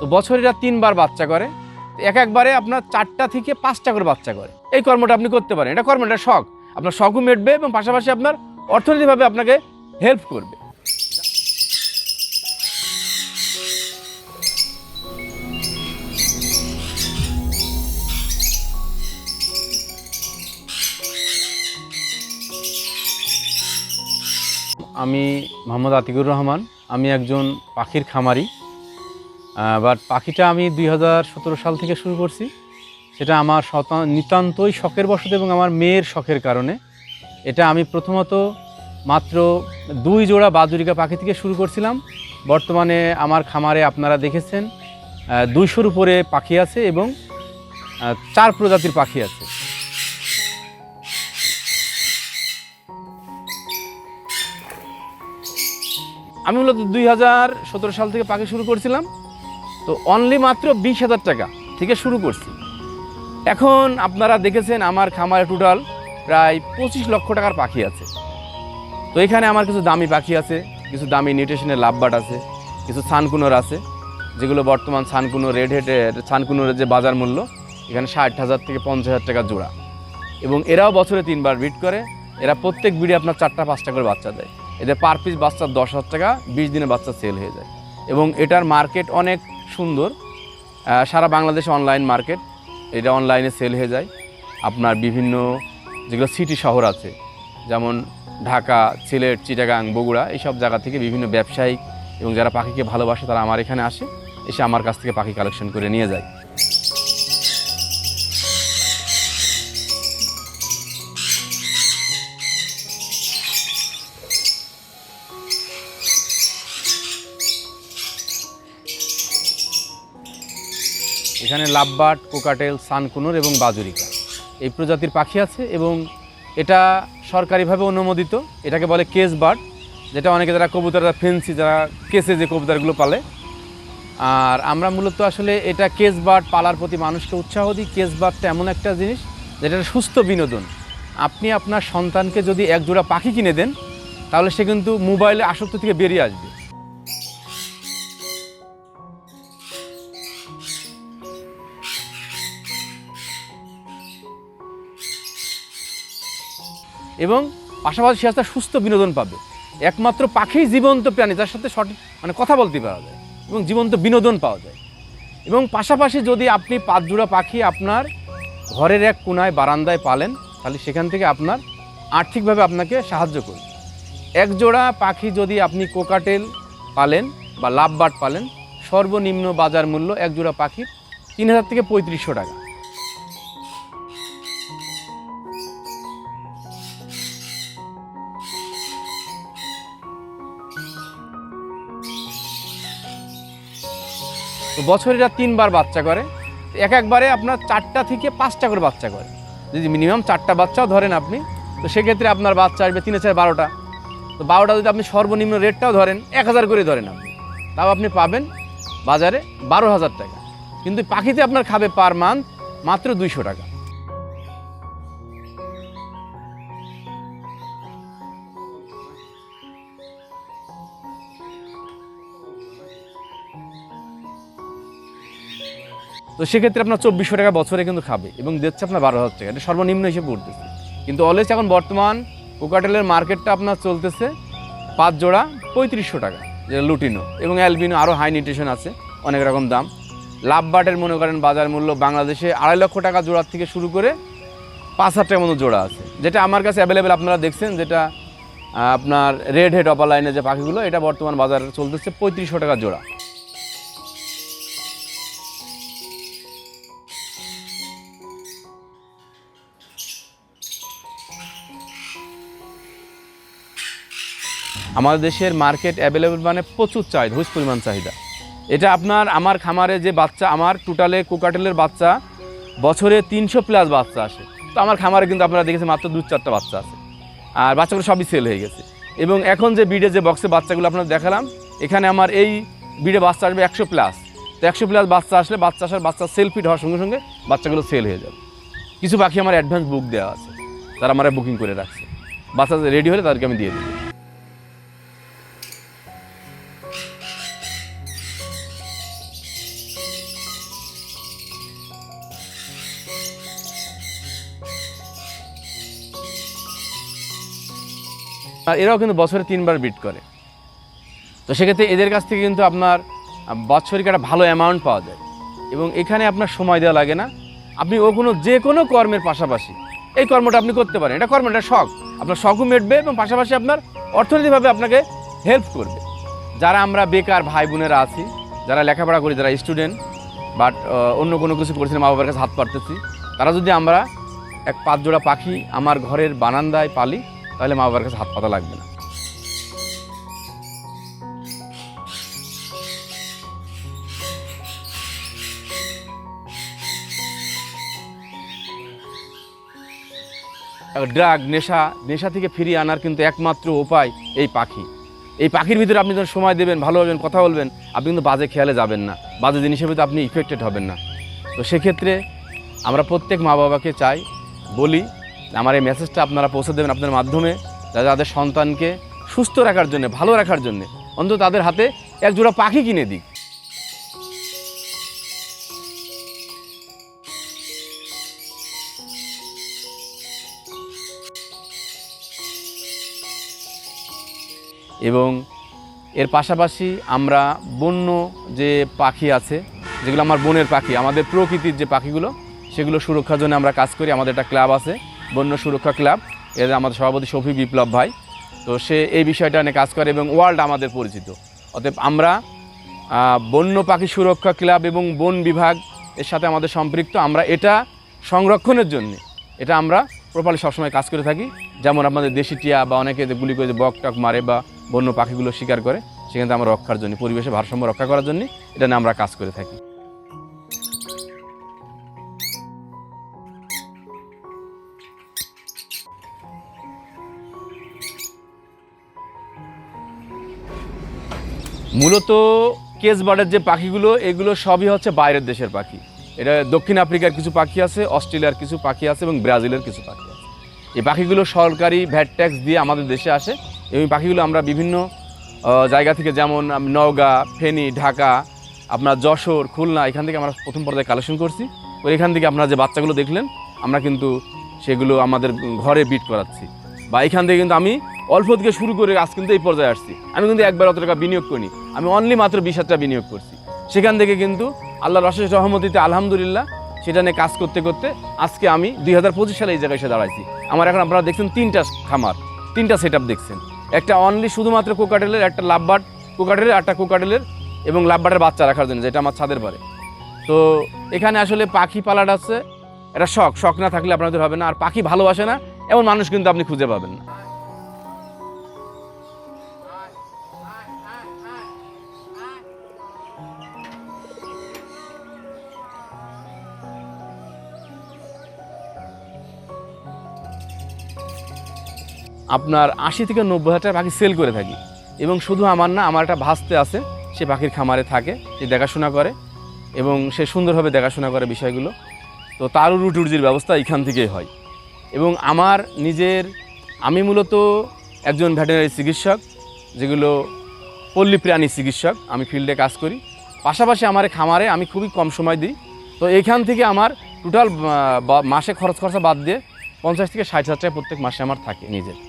তো বছরে এরা তিনবার বাচ্চা করে, এক একবারে আপনার চারটা থেকে পাঁচটা করে বাচ্চা করে। এই কর্মটা আপনি করতে পারেন। এটা কর্ম এটা শখ। আপনার শখও মেটবে এবং পাশাপাশি আপনার অর্থনৈতিকভাবে আপনাকে হেল্প করবে। আমি মোহাম্মদ আতিকুর রহমান। আমি একজন পাখির খামারি। বাট পাখিটা আমি দুই হাজার সতেরো সাল থেকে শুরু করছি। সেটা আমার নিতান্তই শখের বশত এবং আমার মেয়ের শখের কারণে। এটা আমি প্রথমত মাত্র দুই জোড়া বাজুরিকা পাখি থেকে শুরু করছিলাম। বর্তমানে আমার খামারে আপনারা দেখেছেন দুইশোর উপরে পাখি আছে এবং চার প্রজাতির পাখি আছে। আমি মূলত দুই হাজার সতেরো সাল থেকে পাখি শুরু করছিলাম। তো অনলি মাত্র বিশ হাজার টাকা থেকে শুরু করছি। এখন আপনারা দেখেছেন আমার খামারে টোটাল প্রায় পঁচিশ লক্ষ টাকার পাখি আছে। তো এখানে আমার কিছু দামি পাখি আছে, কিছু দামি নিউট্রিশনের লাভবাট আছে, কিছু সানকুনোর আছে, যেগুলো বর্তমান সানকুনো রেড হেডের সানকুনোর যে বাজার মূল্য, এখানে ষাট হাজার থেকে পঞ্চাশ হাজার টাকা জোড়া। এবং এরাও বছরে তিনবার বিট করে, এরা প্রত্যেক বিড়ে আপনার চারটা, পাঁচটা করে বাচ্চা দেয়। এদের পার পিস বাচ্চার দশ হাজার টাকা, বিশ দিনে বাচ্চা সেল হয়ে যায়। এবং এটার মার্কেট অনেক সুন্দর। সারা বাংলাদেশে অনলাইন মার্কেট এটা অনলাইনে সেল হয়ে যায়। আপনার বিভিন্ন যেগুলো সিটি শহর আছে, যেমন ঢাকা, সিলেট, চিটাগাং, বগুড়া, এইসব জায়গা থেকে বিভিন্ন ব্যবসায়িক এবং যারা পাখিকে ভালোবাসে তারা আমার এখানে আসে, এসে আমার কাছ থেকে পাখি কালেকশন করে নিয়ে যায়। এখানে লাভবাট কোকাটেল, সানকুনুর এবং বাজুরিকা। এই প্রজাতির পাখি আছে এবং এটা সরকারিভাবে অনুমোদিত। এটাকে বলে কেস বার্ড, যেটা অনেকে যারা কবুতর ফেন্সি, যারা কেসে যে কবুতরগুলো পালে। আর আমরা মূলত আসলে এটা কেস বার্ড পালার প্রতি মানুষকে উৎসাহ দিই। কেস বার্ডটা এমন একটা জিনিস যেটা সুস্থ বিনোদন। আপনি আপনার সন্তানকে যদি এক জোড়া পাখি কিনে দেন, তাহলে সে কিন্তু মোবাইলে আসক্ত থেকে বেরিয়ে আসবে। এবং পাশাপাশি সে একটা সুস্থ বিনোদন পাবে। একমাত্র পাখি জীবন্ত প্রাণী, যার সাথে সঠিক মানে কথা বলতে পারা যায় এবং জীবন্ত বিনোদন পাওয়া যায়। এবং পাশাপাশি যদি আপনি পাঁচ জোড়া পাখি আপনার ঘরের এক কোনায় বারান্দায় পালেন, তাহলে সেখান থেকে আপনার আর্থিকভাবে আপনাকে সাহায্য করবে। এক জোড়া পাখি যদি আপনি কোকাটেল পালেন বা লাভবাট পালেন, সর্বনিম্ন বাজার মূল্য এক জোড়া পাখির তিন হাজার থেকে পঁয়ত্রিশশো টাকা। তো বছরে এরা তিনবার বাচ্চা করে, এক একবারে আপনার চারটা থেকে পাঁচটা করে বাচ্চা করে। যদি মিনিমাম চারটা বাচ্চাও ধরেন আপনি, তো সেক্ষেত্রে আপনার বাচ্চা আসবে তিন চার বারোটা। তো বারোটা যদি আপনি সর্বনিম্ন রেটটাও ধরেন, এক হাজার করে ধরেন আপনি। তাও আপনি পাবেন বাজারে বারো হাজার টাকা। কিন্তু পাখিতে আপনার খাবে পার মান্থ মাত্র দুইশো টাকা। তো সেক্ষেত্রে আপনার চব্বিশশো টাকা বছরে কিন্তু খাবে এবং দিচ্ছে আপনার বারো হাজার টাকা। এটা সর্বনিম্ন হিসেবে পড়তেছে কিন্তু অলওয়েজ এখন বর্তমান কোকাটেলের মার্কেটটা আপনার চলতেছে পাঁচ জোড়া পঁয়ত্রিশশো টাকা, যেটা লুটিনো এবং অ্যালবিনো আরও হাই নিউট্রিশন আছে, অনেক রকম দাম। লাভ বাটের মনে করেন বাজার মূল্য বাংলাদেশে আড়াই লক্ষ টাকা জোড়ার থেকে শুরু করে পাঁচ হাজার টাকার মতো জোড়া আছে। যেটা আমার কাছে অ্যাভেলেবেল আপনারা দেখছেন যেটা আপনার রেড হেড অপার লাইনের যে পাখিগুলো, এটা বর্তমান বাজারে চলতেছে পঁয়ত্রিশশো টাকা জোড়া। আমাদের দেশের মার্কেট অ্যাভেলেবেল মানে প্রচুর চাহিদা হুজ পরিমাণ চাহিদা। এটা আপনার আমার খামারে যে বাচ্চা, আমার টোটালে কোকাটেলের বাচ্চা, বছরে তিনশো প্লাস বাচ্চা আসে। তো আমার খামারে কিন্তু আপনারা দেখেছেন মাত্র দু চারটা বাচ্চা আছে। আর বাচ্চাগুলো সবই সেল হয়ে গেছে। এবং এখন যে বিডে যে বক্সে বাচ্চাগুলো আপনার দেখালাম, এখানে আমার এই বিডে বাচ্চা আসবে একশো প্লাস তো একশো প্লাস বাচ্চা আসলে বাচ্চা আসার বাচ্চা সেল ফিট হওয়ার সঙ্গে সঙ্গে বাচ্চাগুলো সেল হয়ে যাবে। কিছু পাখি আমার অ্যাডভান্স বুক দেওয়া আছে। তারা আমার বুকিং করে রাখছে। বাচ্চা রেডি হলে তাদেরকে আমি দিয়ে দেবো। এরাও কিন্তু বছরে তিনবার বিট করে। তো সেক্ষেত্রে এদের কাছ থেকে কিন্তু আপনার বাৎসরিক একটা ভালো অ্যামাউন্ট পাওয়া যায়। এবং এখানে আপনার সময় দেওয়া লাগে না। আপনি ও কোনো, যে কোনো কর্মের পাশাপাশি, এই কর্মটা আপনি করতে পারেন। এটা কর্ম এটা শখ। আপনার শখও মেটবে এবং পাশাপাশি আপনার অর্থনৈতিকভাবে আপনাকে হেল্প করবে। যারা আমরা বেকার ভাই বোনেরা আছি, যারা লেখাপড়া করি, যারা স্টুডেন্ট বাট অন্য কোনো কিছু করছি মা বাবার কাছে হাত পারতেছি তারা যদি আমরা এক পাঁচ জোড়া পাখি আমার ঘরের বারান্দায় পালি তাহলে মা বাবার কাছে হাত পাতা লাগবে না। ড্রাগ, নেশা নেশা থেকে ফিরিয়ে আনার কিন্তু একমাত্র উপায় এই পাখি। এই পাখির ভিতরে আপনি যখন সময় দেবেন, ভালো হবেন, কথা বলবেন, আপনি কিন্তু বাজে খেয়ালে যাবেন না। বাজে জিনিসের ভিতরে আপনি ইফেক্টেড হবেন না। তো সেক্ষেত্রে আমরা প্রত্যেক মা বাবাকে চাই, বলি আমার এই মেসেজটা আপনারা পৌঁছে দেবেন আপনার মাধ্যমে, যাতে তাদের সন্তানকে সুস্থ রাখার জন্য, ভালো রাখার জন্য, অন্তত তাদের হাতে এক জোড়া পাখি কিনে দিক। এবং এর পাশাপাশি আমরা বন্য যে পাখি আছে, যেগুলো আমার বনের পাখি, আমাদের প্রকৃতির যে পাখিগুলো, সেগুলো সুরক্ষার জন্য আমরা কাজ করি, আমাদের একটা ক্লাব আছে। বন্য সুরক্ষা ক্লাব। এর আমাদের সভাপতি শফি বিপ্লব ভাই। তো সে এই বিষয়টা নিয়ে কাজ করে এবং ওয়ার্ল্ড আমাদের পরিচিত। অতএব আমরা বন্য পাখি সুরক্ষা ক্লাব এবং বন বিভাগ এর সাথে আমাদের সম্পৃক্ত। আমরা এটা সংরক্ষণের জন্য, এটা আমরা প্রপারলি সবসময় কাজ করে থাকি। যেমন আপনাদের দেশি টিয়া বা অনেকে গুলি করে বক টক মারে বা বন্য পাখিগুলো শিকার করে, সেখানে আমরা রক্ষার জন্য পরিবেশে ভারসাম্য রক্ষা করার জন্য এটা নিয়ে আমরা কাজ করে থাকি। মূলত কেস বার্ডের যে পাখিগুলো, এগুলো সবই হচ্ছে বাইরের দেশের পাখি। এটা দক্ষিণ আফ্রিকার কিছু পাখি আছে, অস্ট্রেলিয়ার কিছু পাখি আছে এবং ব্রাজিলের কিছু পাখি আছে। এই পাখিগুলো সরকারি ভ্যাট ট্যাক্স দিয়ে আমাদের দেশে আসে। এবং পাখিগুলো আমরা বিভিন্ন জায়গা থেকে যেমন নওগাঁ, ফেনী, ঢাকা, আপনার যশোর, খুলনা, এখান থেকে আমরা প্রথম পর্যায়ে কালেকশন করছি। তো এখান থেকে আপনারা যে বাচ্চাগুলো দেখলেন, আমরা কিন্তু সেগুলো আমাদের ঘরে বিট করাচ্ছি। বা এখান থেকে কিন্তু আমি অল্প থেকে শুরু করে আজ কিন্তু এই পর্যায়ে আসছি। আমি কিন্তু একবার অত টাকা বিনিয়োগ করিনি। আমি অনলি মাত্র বিশ হাজার বিনিয়োগ করছি। সেখান থেকে কিন্তু আল্লাহ রশেষ রহমতিতে আলহামদুলিল্লাহ সেটা নিয়ে কাজ করতে করতে আজকে আমি দুই হাজার পঁচিশ সালে এই জায়গায় এসে দাঁড়াইছি। আমার এখন আপনারা দেখছেন তিনটা খামার, তিনটা সেট দেখছেন। একটা অনলি শুধুমাত্র কোকাটেলের, একটা লাভবাট কোকাটেলের একটা কোকাটেলের এবং লাভবাটের বাচ্চা রাখার জন্য, যেটা আমার ছাদের পারে তো এখানে আসলে পাখি পালাটা আছে এটা শখ। শখ না থাকলে আপনাদের হবে না। আর পাখি ভালোবাসে না, এমন মানুষ কিন্তু আপনি খুঁজে পাবেন না। আপনার আশি থেকে নব্বই হাজার টাকা পাখি সেল করে থাকি। এবং শুধু আমার না, আমার একটা ভাসতে আছে, সে পাখির খামারে থাকে, সে দেখাশোনা করে এবং সে সুন্দরভাবে দেখাশোনা করে বিষয়গুলো। তো তারও রুটি রুজির ব্যবস্থা এখান থেকেই হয়। এবং আমার নিজের, আমি মূলত একজন ভেটেরিনারি চিকিৎসক, যেগুলো পল্লী প্রাণী চিকিৎসক, আমি ফিল্ডে কাজ করি। পাশাপাশি আমার খামারে আমি খুবই কম সময় দিই। তো এখান থেকে আমার টোটাল মাসে খরচ খরচা বাদ দিয়ে পঞ্চাশ থেকে ষাট হাজার টাকা প্রত্যেক মাসে আমার থাকে নিজের।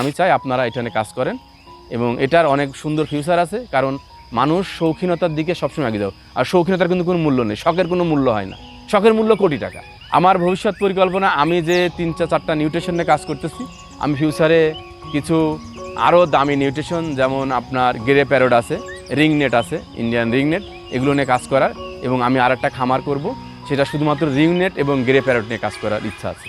আমি চাই আপনারা এটা কাজ করেন এবং এটার অনেক সুন্দর ফিউচার আছে, কারণ মানুষ শৌখিনতার দিকে সবসময় আগে যাও আর শৌখিনতার কিন্তু কোনো মূল্য নেই, শখের কোনো মূল্য হয় না। শখের মূল্য কোটি টাকা। আমার ভবিষ্যৎ পরিকল্পনা, আমি যে তিন চার চারটা নিউট্রিশন কাজ করতেছি, আমি ফিউচারে কিছু আরও দামি নিউট্রিশন যেমন আপনার গ্রে প্যারোড আছে রিং নেট আছে ইন্ডিয়ান রিং নেট এগুলো নিয়ে কাজ করার এবং আমি আর একটা খামার করব, সেটা শুধুমাত্র রিং নেট এবং গ্রে প্যারোড নিয়ে কাজ করার ইচ্ছা আছে।